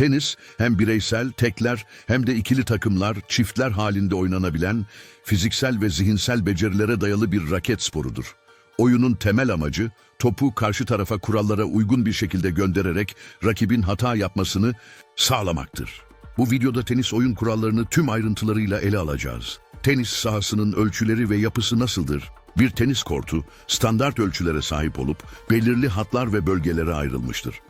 Tenis hem bireysel, tekler hem de ikili takımlar, çiftler halinde oynanabilen, fiziksel ve zihinsel becerilere dayalı bir raket sporudur. Oyunun temel amacı, topu karşı tarafa kurallara uygun bir şekilde göndererek rakibin hata yapmasını sağlamaktır. Bu videoda tenis oyun kurallarını tüm ayrıntılarıyla ele alacağız. Tenis sahasının ölçüleri ve yapısı nasıldır? Bir tenis kortu standart ölçülere sahip olup belirli hatlar ve bölgelere ayrılmıştır.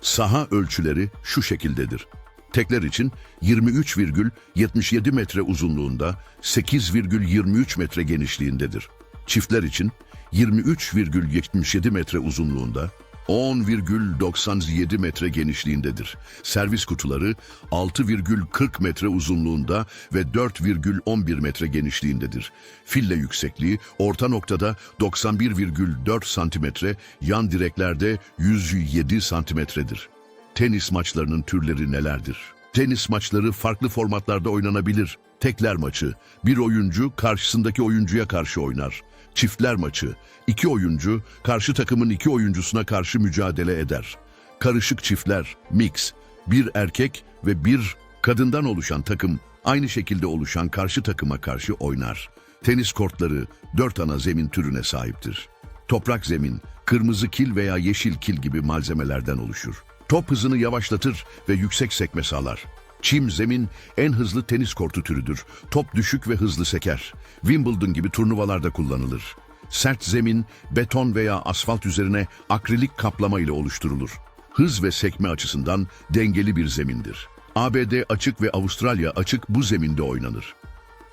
Saha ölçüleri şu şekildedir. Tekler için 23,77 metre uzunluğunda, 8,23 metre genişliğindedir. Çiftler için 23,77 metre uzunluğunda, 10,97 metre genişliğindedir. Servis kutuları 6,40 metre uzunluğunda ve 4,11 metre genişliğindedir. Fille yüksekliği orta noktada 91,4 santimetre, yan direklerde 107 santimetredir. Tenis maçlarının türleri nelerdir? Tenis maçları farklı formatlarda oynanabilir. Tekler maçı, bir oyuncu karşısındaki oyuncuya karşı oynar. Çiftler maçı, iki oyuncu karşı takımın iki oyuncusuna karşı mücadele eder. Karışık çiftler, mix, bir erkek ve bir kadından oluşan takım aynı şekilde oluşan karşı takıma karşı oynar. Tenis kortları dört ana zemin türüne sahiptir. Toprak zemin, kırmızı kil veya yeşil kil gibi malzemelerden oluşur. Top hızını yavaşlatır ve yüksek sekme sağlar. Çim zemin en hızlı tenis kortu türüdür. Top düşük ve hızlı seker. Wimbledon gibi turnuvalarda kullanılır. Sert zemin, beton veya asfalt üzerine akrilik kaplama ile oluşturulur. Hız ve sekme açısından dengeli bir zemindir. ABD açık ve Avustralya açık bu zeminde oynanır.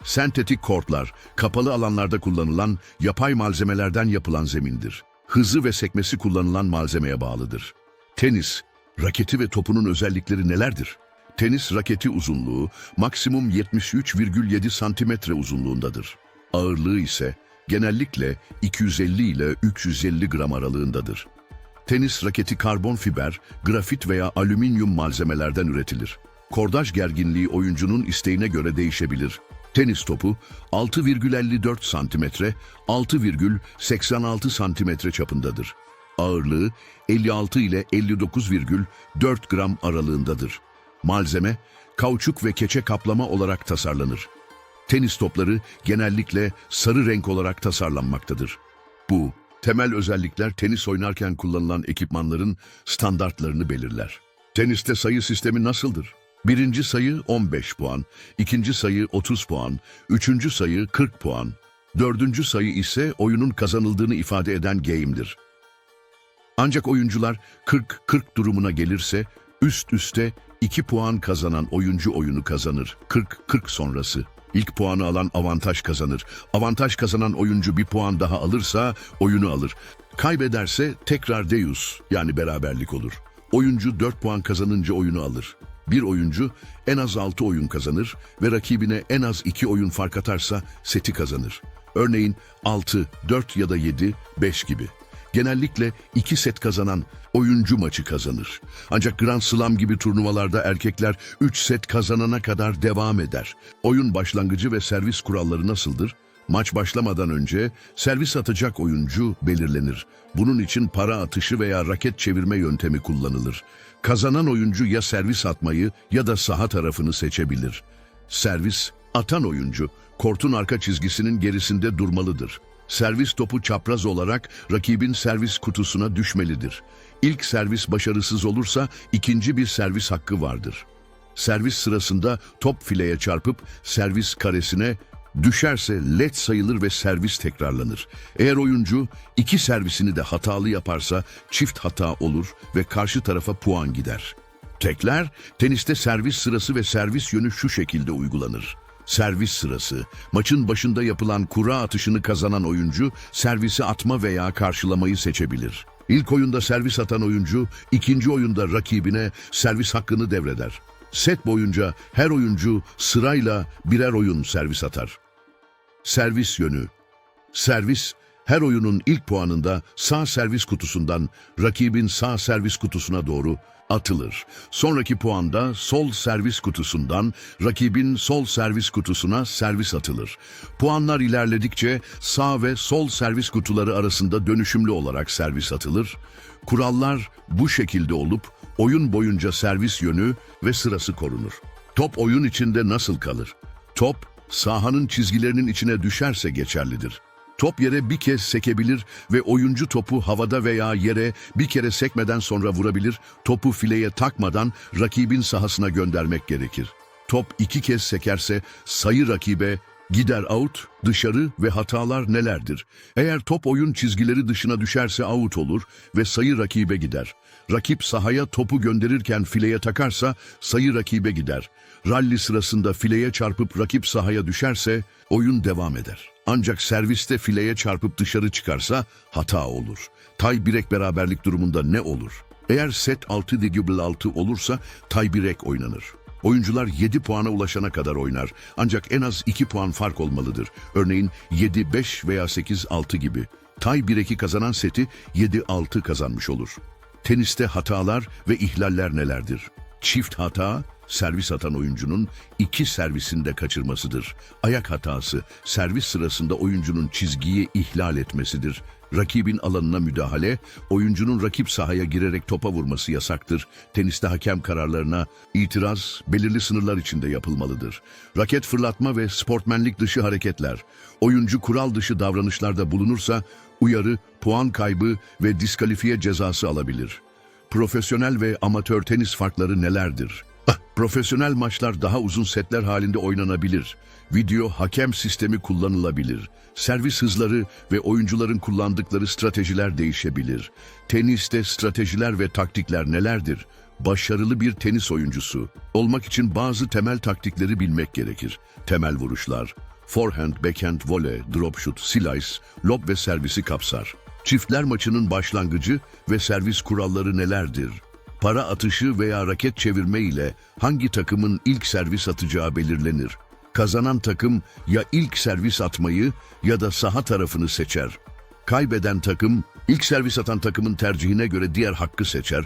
Sentetik kortlar, kapalı alanlarda kullanılan yapay malzemelerden yapılan zemindir. Hızı ve sekmesi kullanılan malzemeye bağlıdır. Tenis, raketi ve topunun özellikleri nelerdir? Tenis raketi uzunluğu maksimum 73,7 santimetre uzunluğundadır. Ağırlığı ise genellikle 250 ile 350 gram aralığındadır. Tenis raketi karbon fiber, grafit veya alüminyum malzemelerden üretilir. Kordaj gerginliği oyuncunun isteğine göre değişebilir. Tenis topu 6,54 santimetre, 6,86 santimetre çapındadır. Ağırlığı 56 ile 59,4 gram aralığındadır. Malzeme, kauçuk ve keçe kaplama olarak tasarlanır. Tenis topları genellikle sarı renk olarak tasarlanmaktadır. Bu, temel özellikler tenis oynarken kullanılan ekipmanların standartlarını belirler. Teniste sayı sistemi nasıldır? Birinci sayı 15 puan, ikinci sayı 30 puan, üçüncü sayı 40 puan, dördüncü sayı ise oyunun kazanıldığını ifade eden game'dir. Ancak oyuncular 40-40 durumuna gelirse üst üste 2 puan kazanan oyuncu oyunu kazanır. 40-40 sonrası. İlk puanı alan avantaj kazanır. Avantaj kazanan oyuncu bir puan daha alırsa oyunu alır. Kaybederse tekrar deus yani beraberlik olur. Oyuncu 4 puan kazanınca oyunu alır. Bir oyuncu en az 6 oyun kazanır ve rakibine en az 2 oyun fark atarsa seti kazanır. Örneğin 6, 4 ya da 7, 5 gibi. Genellikle iki set kazanan oyuncu maçı kazanır. Ancak Grand Slam gibi turnuvalarda erkekler 3 set kazanana kadar devam eder. Oyun başlangıcı ve servis kuralları nasıldır? Maç başlamadan önce servis atacak oyuncu belirlenir. Bunun için para atışı veya raket çevirme yöntemi kullanılır. Kazanan oyuncu ya servis atmayı ya da saha tarafını seçebilir. Servis, atan oyuncu, kortun arka çizgisinin gerisinde durmalıdır. Servis topu çapraz olarak rakibin servis kutusuna düşmelidir. İlk servis başarısız olursa ikinci bir servis hakkı vardır. Servis sırasında top fileye çarpıp servis karesine düşerse let sayılır ve servis tekrarlanır. Eğer oyuncu iki servisini de hatalı yaparsa çift hata olur ve karşı tarafa puan gider. Tekler, teniste servis sırası ve servis yönü şu şekilde uygulanır. Servis sırası, maçın başında yapılan kura atışını kazanan oyuncu servisi atma veya karşılamayı seçebilir. İlk oyunda servis atan oyuncu, ikinci oyunda rakibine servis hakkını devreder. Set boyunca her oyuncu sırayla birer oyun servis atar. Servis yönü Servis, her oyunun ilk puanında sağ servis kutusundan rakibin sağ servis kutusuna doğru atılır. Sonraki puanda sol servis kutusundan rakibin sol servis kutusuna servis atılır. Puanlar ilerledikçe sağ ve sol servis kutuları arasında dönüşümlü olarak servis atılır. Kurallar bu şekilde olup Oyun boyunca servis yönü ve sırası korunur. Top oyun içinde nasıl kalır? Top, sahanın çizgilerinin içine düşerse geçerlidir. Top yere bir kez sekebilir ve oyuncu topu havada veya yere bir kere sekmeden sonra vurabilir, topu fileye takmadan rakibin sahasına göndermek gerekir. Top iki kez sekerse sayı rakibe gider out, dışarı ve hatalar nelerdir? Eğer top oyun çizgileri dışına düşerse out olur ve sayı rakibe gider. Rakip sahaya topu gönderirken fileye takarsa sayı rakibe gider. Ralli sırasında fileye çarpıp rakip sahaya düşerse oyun devam eder. Ancak serviste fileye çarpıp dışarı çıkarsa hata olur. Tay birek beraberlik durumunda ne olur? Eğer set 6 digable 6 olursa tay birek oynanır. Oyuncular 7 puana ulaşana kadar oynar. Ancak en az 2 puan fark olmalıdır. Örneğin 7-5 veya 8-6 gibi. Tay 1-2 kazanan seti 7-6 kazanmış olur. Teniste hatalar ve ihlaller nelerdir? Çift hata, servis atan oyuncunun iki servisinde kaçırmasıdır. Ayak hatası, servis sırasında oyuncunun çizgiyi ihlal etmesidir. Rakibin alanına müdahale, oyuncunun rakip sahaya girerek topa vurması yasaktır. Teniste hakem kararlarına itiraz belirli sınırlar içinde yapılmalıdır. Raket fırlatma ve sportmenlik dışı hareketler. Oyuncu kural dışı davranışlarda bulunursa uyarı, puan kaybı ve diskalifiye cezası alabilir. Profesyonel ve amatör tenis farkları nelerdir? Profesyonel maçlar daha uzun setler halinde oynanabilir. Video hakem sistemi kullanılabilir. Servis hızları ve oyuncuların kullandıkları stratejiler değişebilir. Teniste stratejiler ve taktikler nelerdir? Başarılı bir tenis oyuncusu olmak için bazı temel taktikleri bilmek gerekir. Temel vuruşlar, forehand, backhand, volley, drop shot, slice, lob ve servisi kapsar. Çiftler maçının başlangıcı ve servis kuralları nelerdir? Para atışı veya raket çevirme ile hangi takımın ilk servis atacağı belirlenir. Kazanan takım ya ilk servis atmayı ya da saha tarafını seçer. Kaybeden takım ilk servis atan takımın tercihine göre diğer hakkı seçer.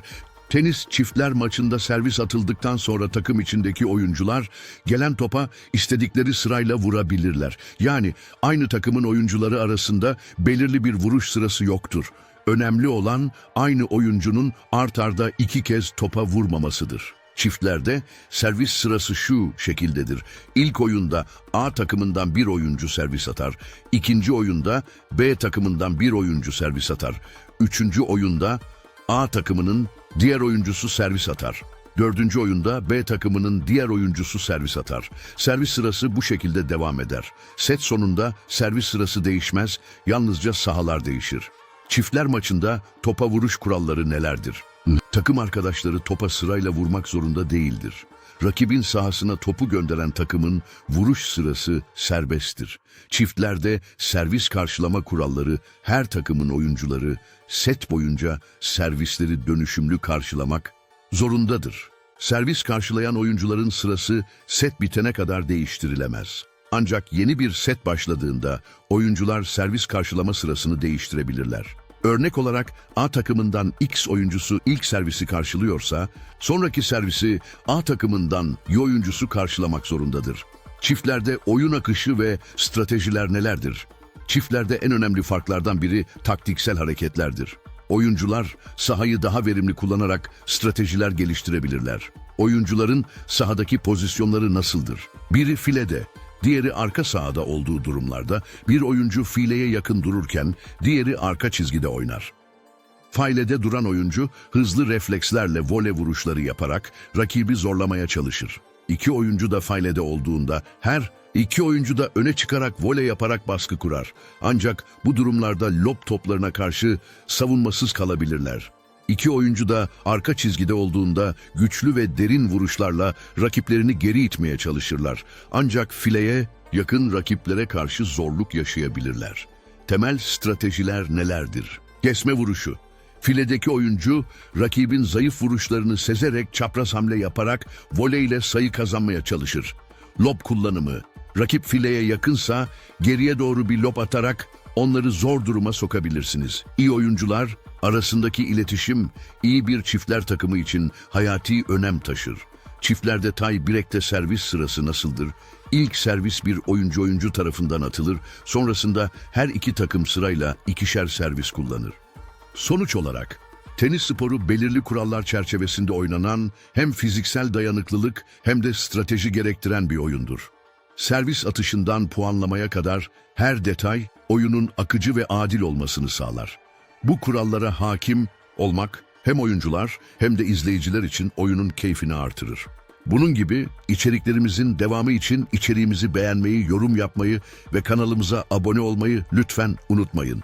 Tenis çiftler maçında servis atıldıktan sonra takım içindeki oyuncular gelen topa istedikleri sırayla vurabilirler. Yani aynı takımın oyuncuları arasında belirli bir vuruş sırası yoktur. Önemli olan aynı oyuncunun art arda iki kez topa vurmamasıdır. Çiftlerde servis sırası şu şekildedir. İlk oyunda A takımından bir oyuncu servis atar. İkinci oyunda B takımından bir oyuncu servis atar. Üçüncü oyunda A takımının diğer oyuncusu servis atar. Dördüncü oyunda B takımının diğer oyuncusu servis atar. Servis sırası bu şekilde devam eder. Set sonunda servis sırası değişmez, yalnızca sahalar değişir. Çiftler maçında topa vuruş kuralları nelerdir? Takım arkadaşları topa sırayla vurmak zorunda değildir. Rakibin sahasına topu gönderen takımın vuruş sırası serbesttir. Çiftlerde servis karşılama kuralları her takımın oyuncuları set boyunca servisleri dönüşümlü karşılamak zorundadır. Servis karşılayan oyuncuların sırası set bitene kadar değiştirilemez. Ancak yeni bir set başladığında oyuncular servis karşılama sırasını değiştirebilirler. Örnek olarak A takımından X oyuncusu ilk servisi karşılıyorsa, sonraki servisi A takımından Y oyuncusu karşılamak zorundadır. Çiftlerde oyun akışı ve stratejiler nelerdir? Çiftlerde en önemli farklardan biri taktiksel hareketlerdir. Oyuncular sahayı daha verimli kullanarak stratejiler geliştirebilirler. Oyuncuların sahadaki pozisyonları nasıldır? Biri filede, diğeri arka sahada olduğu durumlarda bir oyuncu fileye yakın dururken diğeri arka çizgide oynar. Failede duran oyuncu hızlı reflekslerle vole vuruşları yaparak rakibi zorlamaya çalışır. İki oyuncu da failede olduğunda her iki oyuncu da öne çıkarak vole yaparak baskı kurar. Ancak bu durumlarda lob toplarına karşı savunmasız kalabilirler. İki oyuncu da arka çizgide olduğunda güçlü ve derin vuruşlarla rakiplerini geri itmeye çalışırlar. Ancak fileye yakın rakiplere karşı zorluk yaşayabilirler. Temel stratejiler nelerdir? Kesme vuruşu. Filedeki oyuncu rakibin zayıf vuruşlarını sezerek çapraz hamle yaparak voleyle sayı kazanmaya çalışır. Lob kullanımı. Rakip fileye yakınsa geriye doğru bir lob atarak onları zor duruma sokabilirsiniz. İyi oyuncular arasındaki iletişim iyi bir çiftler takımı için hayati önem taşır. Çiftlerde tay birekte servis sırası nasıldır? İlk servis bir oyuncu oyuncu tarafından atılır, sonrasında her iki takım sırayla ikişer servis kullanır. Sonuç olarak Tenis sporu belirli kurallar çerçevesinde oynanan hem fiziksel dayanıklılık hem de strateji gerektiren bir oyundur. Servis atışından puanlamaya kadar her detay oyunun akıcı ve adil olmasını sağlar. Bu kurallara hakim olmak hem oyuncular hem de izleyiciler için oyunun keyfini artırır. Bunun gibi içeriklerimizin devamı için içeriğimizi beğenmeyi, yorum yapmayı ve kanalımıza abone olmayı lütfen unutmayın.